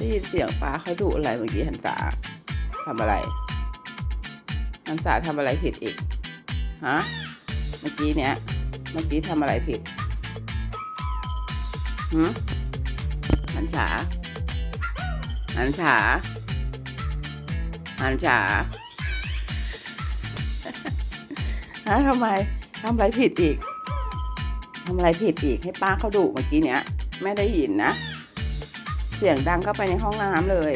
ได้ยินเสียงป้าเขาดุอะไรเมื่อกี้หันษาทำอะไรหันษาทำอะไรผิดอีกฮะเมื่อกี้เนี้ยเมื่อกี้ทำอะไรผิดหืมหันฉาหันฉาหันฉาฮะทำไมทำอะไรผิดอีกทำอะไรผิดอีกให้ป้าเขาดุเมื่อกี้เนี้ยแม่ได้ยินนะ เสียงดังเข้าไปในห้องน้ำเลย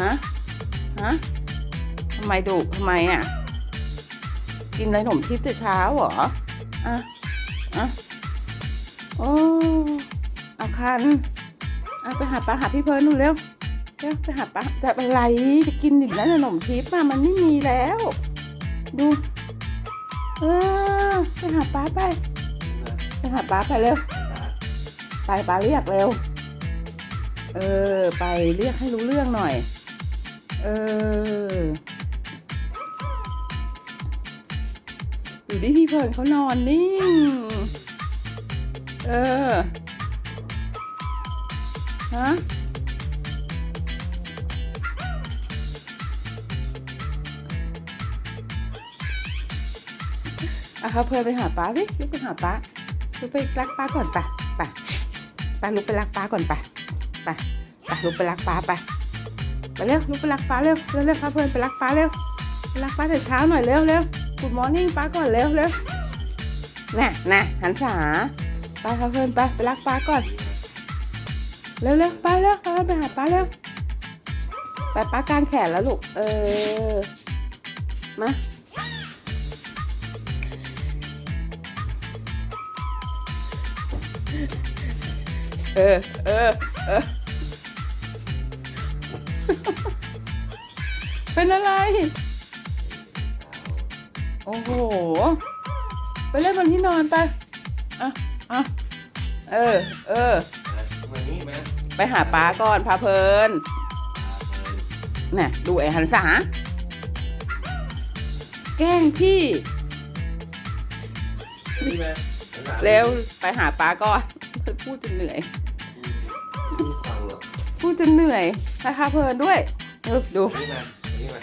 ฮะฮะทำไมดุทำไมอะ กินอะไรขนมทิพย์แต่เช้าเหรออะอะโอ้เอาคันอะไปหาปลาหาพี่เพิร์นหนูเร็วเร็วไปหาปลาจะอะไรจะกินอีกแล้วขนมทิพย์อะมันไม่มีแล้ว ดูเออไปหาปลาไป ไปหาปลาไปเร็ว ไปปลาเรียกเร็ว เออ ไปเรียกให้รู้เรื่องหน่อย เออ อยู่ที่พี่เพลินเขานอนนิ่ง เออ ฮะอะครับเพลินไปหาป้าดิลุกไปหาป้าลุกไปรักป้าก่อนไปไปไปลุกไปรักป้าก่อนไป ไปไปลุกไปรักป้าไปไปเร็วลุกไปรักป้าเร็วเร็วเร็วครับเพลินไปรักป้าเร็วไปรักป้าแต่เช้าหน่อยเร็วเร็วกูดมอร์นิ่งป้าก่อนเร็วเร็วน่ะน่ะหันษาไปครับเพลินไปไปรักป้าก่อนเร็วเร็วไปเร็วไปไปหาป้าเร็วไปป้ากางแขนแล้วลูกเออมาเออเออเออ เป็นอะไร โอ้โห ไปเล่นบนที่นอนไป อะอะเออ เออ มานี่มาไปหาป้าก่อนพาเพลินน่ะดูไอ้หันษาแกล้งพี่ นี่มาเร็วไปหาป้าก่อนพูดจนเหนื่อย ฟังเหรอ พูดจนเหนื่อยให้พาเพลินด้วยเออดูนี่มานี่มา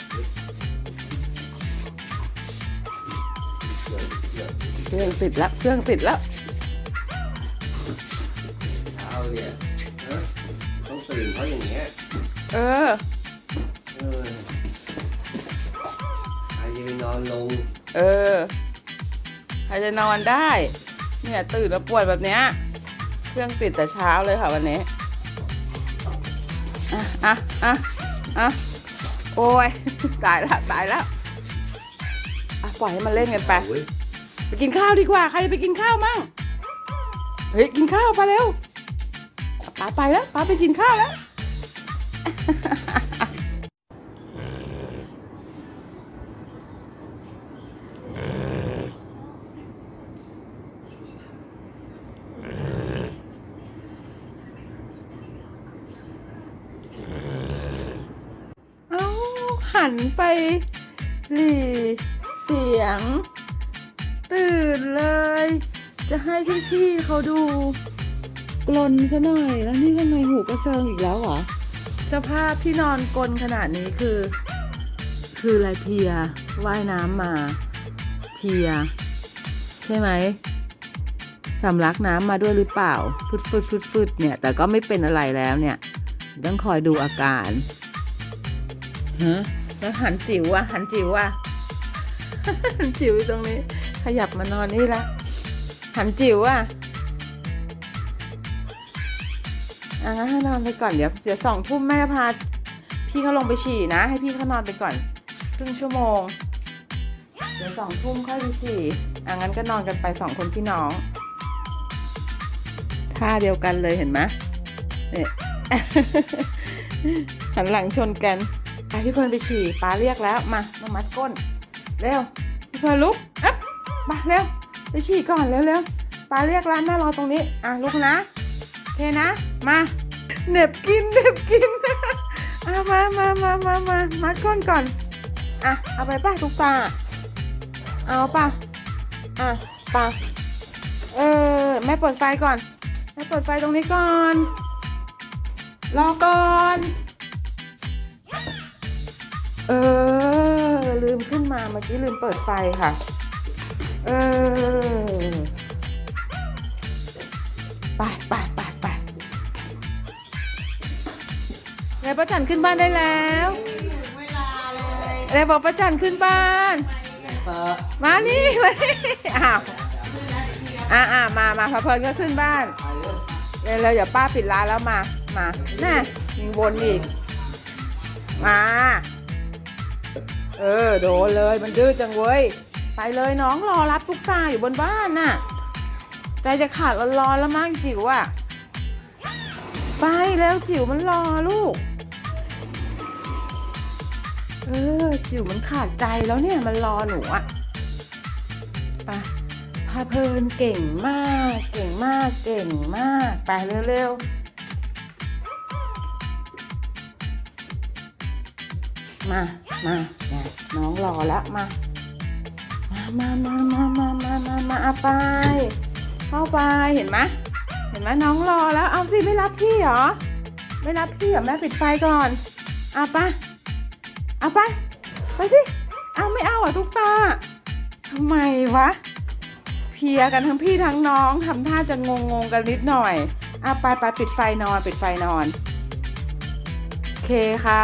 เดี๋ยวเดี๋ยวเครื่องติดแล้วเครื่องติดแล้วเช้าเนี่ยนะต้องตื่นเพราะอย่างเงี้ยเออเออใครจะไปนอนลง เออใครจะนอนได้ เนี่ยตื่นแล้วปวดแบบเนี้ย เครื่องติดแต่เช้าเลยค่ะวันนี้ อะอะอะอะโอ้ย ตายละตายแล้วอะปล่อยให้มันเล่นกันไปโอ้ยไปกินข้าวดีกว่า ใครจะไปกินข้าวมั่ง เฮ้ย กินข้าวไปเร็วป้าไปแล้วป้าไปกินข้าวแล้ว เอา หันไปหลีเสียง ตื่นเลย จะให้พี่ๆเขาดูกลนซะหน่อยแล้วนี่ทำไมหูกระเซิงอีกแล้วเหรอสภาพที่นอนกลนขนาดนี้คือ คืออะไรเพียว่ายน้ำมา เพีย ใช่ไหมสำลักน้ำมาด้วยหรือเปล่าฟึดฟึดฟึดฟึดเนี่ย แต่ก็ไม่เป็นอะไรแล้วเนี่ย ต้องคอยดูอาการฮะ แล้วหันจิ๋วอะหันจิ๋วอะหันจิ๋วตรงนี้ ขยับมานอนนี่ละหันจิ๋วอะอะงั้นให้นอนไปก่อนเดี๋ยวเดี๋ยวสองทุ่มแม่พา พี่เขาลงไปฉี่นะ ให้พี่เขานอนไปก่อนครึ่งชั่วโมง เดี๋ยวสองทุ่มค่อยไปฉี่อะงั้นก็นอนกันไปสองคนพี่น้องท่าเดียวกันเลยเห็นไหมเนี่ยหันหลังชนกัน ไปพี่เพลินไปฉี่ป้าเรียกแล้วมามามัดก้นเร็วพี่เพลินลุกอ๊บมาเร็วไปฉี่ก่อนเร็วเร็วป้าเรียกร้านแม่รอตรงนี้อะลุกนะเคนะมาเน็บกินเน็บกินอะมามามามามามัดก้นก่อน อะ เอาไปป่ะทุกตา เอาป่ะ อะป่ะเออ แม่เปิดไฟก่อน แม่เปิดไฟตรงนี้ก่อน รอก่อน เออ ลืมขึ้นมาเมื่อกี้ลืมเปิดไฟค่ะ เออ ไปไปไปไปเร็วป้าจันขึ้นบ้านได้แล้วเร็วบอกป้าจันขึ้นบ้าน มานี่มานี่อ้าวอ่าอ่ามามาพะเพลินก็ขึ้นบ้านเลยเร็วเดี๋ยวป้าปิดร้านแล้วมา มาแน่ยิงวนอีก มา เออโดนเลยมันดื้อจังเว้ย ไปเลยน้องรอรับตุ๊กตาอยู่บนบ้านน่ะ ใจจะขาดร้อนๆแล้วมั้งจิ๋วอะไปแล้วจิ๋วมันรอลูก เออจิ๋วมันขาดใจแล้วเนี่ยมันรอหนูอะไปพาเพลินเก่งมาก เก่งมากเก่งมาก ไปเร็วๆ มามาน้องรอแล้วมา มามามามามามามาเอาไป เข้าไปเห็นไหมเห็นไหมน้องรอแล้ว เอาสิไม่รับพี่เหรอ ไม่รับพี่เหรอแม่ปิดไฟก่อนเอาไปเอาไปไปสิเอาไม่เอาอะทุกตาทำไมวะเพียกันทั้งพี่ทั้งน้องทำท่าจะงงงกันนิดหน่อยอาไปไปปิดไฟนอนปิดไฟนอน โอเคค่ะ